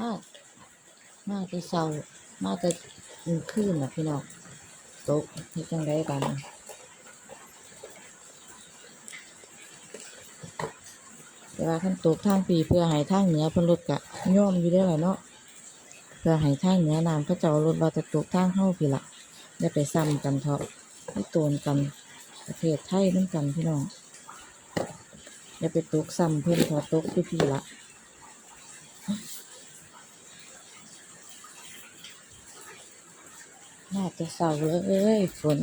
มามาแต่เช้ามาแต่กลางคืนน่ะพี่น้องตกเฮ็ดจังไดบันี้แต่ว่าคันตกทางปีเพื่อให้ทางเหนือพิ่นลดก็ยอมอยู่เด้อล่ะเนาะเพื่อให้ทางเหนือน้ำเขาเจ้าลดว่าจะตกทางเฮาพี่ละอย่าไปซ้ำกันเถาะให้โตนกันประเทศไทยนำกันพี่น้องอย่าไปตกซ้ำเพิ่นเถาะตกอยู่พี่ละ น่าจะเศร้าเลยฝน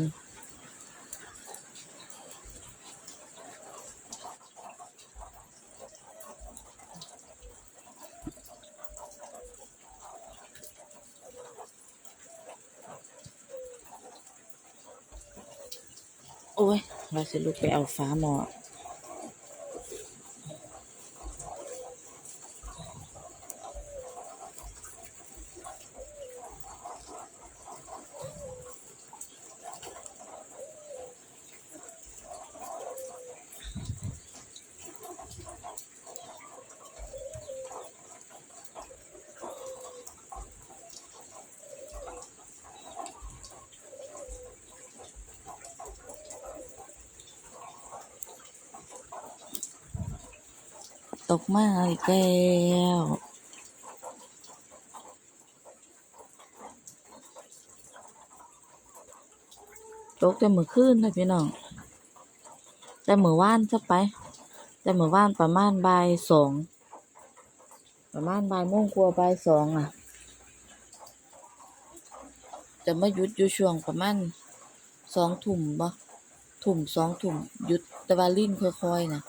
โอ้ยเราจะลุกไปเอาฟ้าหมอ ตกมาอีกแล้วตกแต่เมื่อคืนนะพี่น้อง แต่เมื่อว่านซะไป แต่เมื่อว่านประมาณบ่ายสอง ประมาณบ่ายโมงกว่าบ่ายสองอะ จะมาหยุดอยู่ช่วงประมาณสองทุ่มบ่ทุ่มสองทุ่มหยุดแต่ว่าลิ้นค่อยๆนะ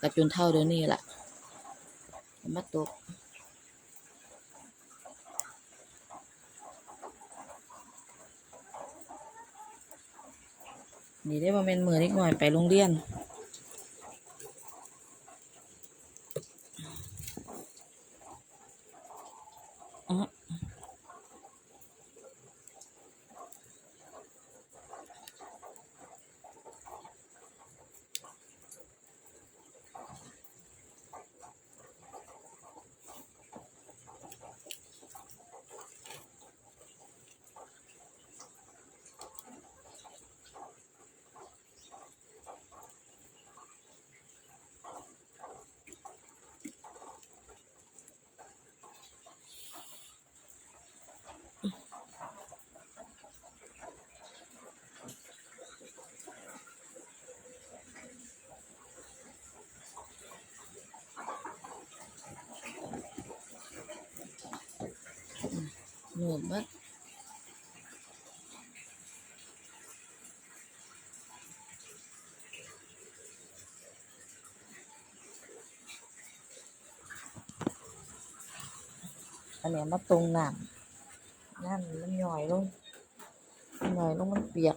ก็จนเท่าเดี๋ยวนี้แหละ มาตกนี่ได้ประม่นมือนิดหน่อยไปโรงเรียน อ๋อ ยมากอันเนี้ยมาตรงน้ำน้ำมันหย่อยลงมันหย่อยลงมันเปียก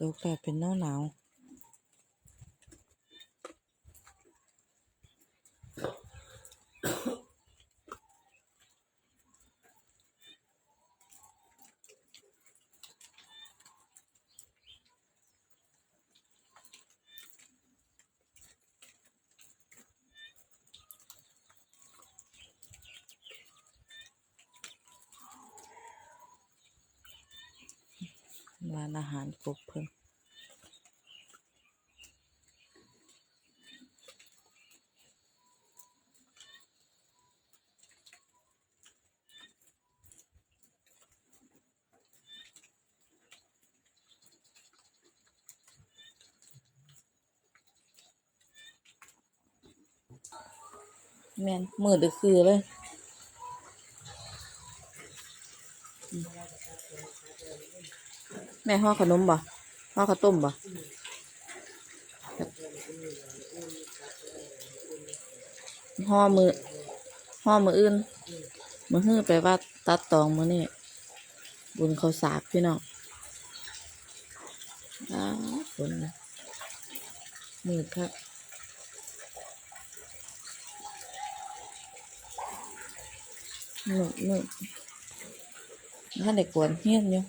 ตกแต่เป็นหนาวหนาว ร้านอาหารกบเพิ่นแม่นมืดคือเลย Mm-hmm. แม่ห่อขนมบ่ห่อข้าวต้มบ่ห่อมือห่อมืออื่นมือฮื้อไปว่าตัดตองมือนี่บุญเขาสากพี่น้องอ้าวฝนนะมืดครับหนุกหนุกถ้าเด็กกวนเฮี้ยนอยู่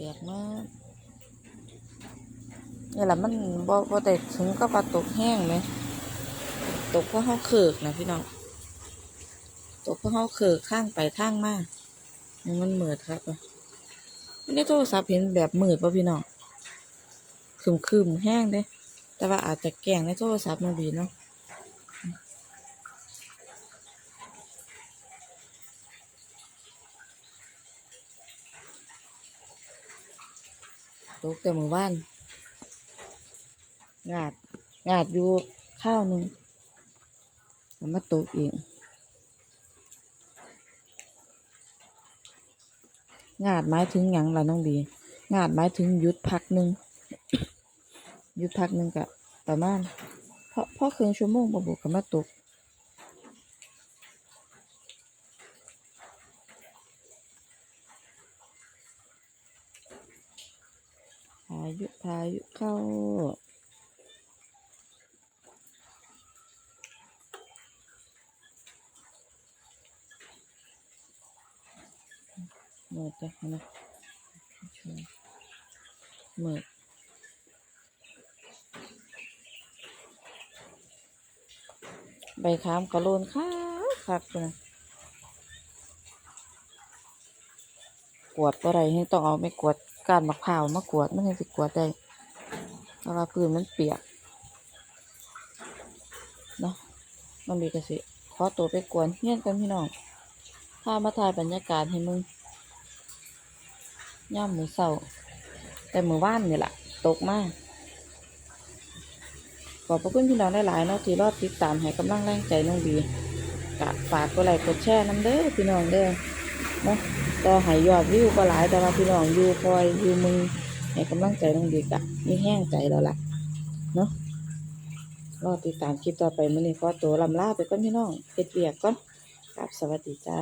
เปียกมากนี่แหละมันบ่บ่ได้ถึงกับว่าตกแห้งไหมตกเพราะเขาเขิกนะพี่น้องตกเพราะเขาเขิกข้างไปข้างมานี่มันเหมือดครับไม่ได้โทรศัพท์เห็นแบบมืดป่ะพี่น้องคืมคืมแห้งเด้แต่ว่าอาจจะแกล้งในโทรศัพท์มาบีเนาะ ตกแต่มือบ้านงาดงาดอยู่ข้าวหนึ่งมันมาตกเองงาดหมายถึงหยังล่ะน้องบีงาดหมายถึงยุดพักหนึ่งยุดพักหนึ่งกะประมาณเพราะเพราะครึ่งชั่วโมงบ่บุกก็มาตก ยุพายุเข้า หมดจ้ะนะหมดใบขามกระโลนข้าวคักนะกวดอะไรให้ต้องเอาไม่กวด กานมะพร้าวมากวดมันถึงสิกวดได้เพราะว่าพื้นมันเปียกเนาะมันมีกระสิขอตัวไปกวนเฮี้ยนกันพี่น้องพามาถ่ายบรรยากาศให้มึงย่ามมือเศร้า แต่มือว่านนี่แหละตกมากขอบพระคุณพี่น้องหลายๆเนาะที่รอดติดตามให้กำลังแรงใจน้องบีกะฝากกดไลค์กดแชร์น้ำเด้อพี่น้องเด้อ เนาะต่อให้ยอดวิวก็หลายแต่ว่าพี่น้องอยู่คอยอยู่มึงให้กำลังใจน้องดีกะมีแห้งใจแล้วล่ะเนาะรอติดตามคลิปต่อไปมื้อนี้ขอตัวลำลาไปก่อนพี่น้องเป็ดเบียกก่อนครับสวัสดีจ้า